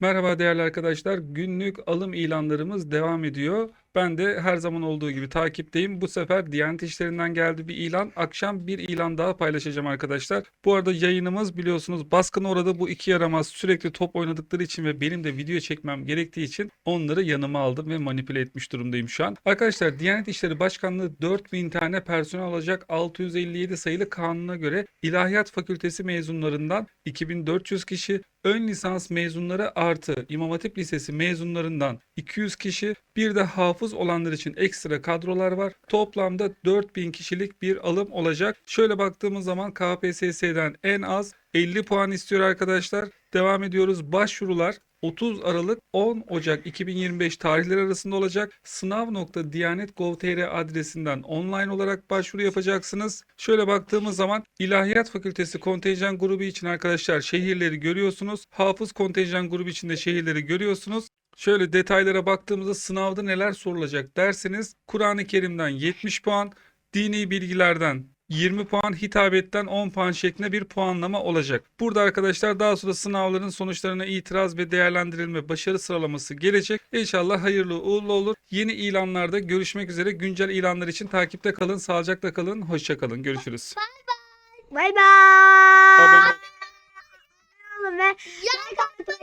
Merhaba değerli arkadaşlar. Günlük alım ilanlarımız devam ediyor. Ben de her zaman olduğu gibi takipteyim. Bu sefer Diyanet İşleri'nden geldi bir ilan. Akşam bir ilan daha paylaşacağım arkadaşlar. Bu arada yayınımız biliyorsunuz baskın orada bu iki yaramaz sürekli top oynadıkları için ve benim de video çekmem gerektiği için onları yanıma aldım ve manipüle etmiş durumdayım şu an. Arkadaşlar Diyanet İşleri Başkanlığı 4000 tane personel alacak 657 sayılı kanuna göre İlahiyat Fakültesi mezunlarından 2400 kişi, ön lisans mezunları artı İmam Hatip Lisesi mezunlarından 200 kişi, bir de hafız olanlar için ekstra kadrolar var. Toplamda 4000 kişilik bir alım olacak. Şöyle baktığımız zaman KPSS'den en az 50 puan istiyor arkadaşlar. Devam ediyoruz. Başvurular 30 Aralık 10 Ocak 2025 tarihleri arasında olacak. Sınav.diyanet.gov.tr adresinden online olarak başvuru yapacaksınız. Şöyle baktığımız zaman İlahiyat Fakültesi kontenjan grubu için arkadaşlar şehirleri görüyorsunuz. Hafız kontenjan grubu için de şehirleri görüyorsunuz. Şöyle detaylara baktığımızda sınavda neler sorulacak derseniz Kur'an-ı Kerim'den 70 puan, dini bilgilerden 20 puan, hitabetten 10 puan şeklinde bir puanlama olacak. Burada arkadaşlar daha sonra sınavların sonuçlarına itiraz ve değerlendirilme başarı sıralaması gelecek. İnşallah hayırlı uğurlu olur. Yeni ilanlarda görüşmek üzere. Güncel ilanlar için takipte kalın, sağlıcakla kalın, hoşça kalın. Görüşürüz. Bay bay. Abone- Ve like atmayı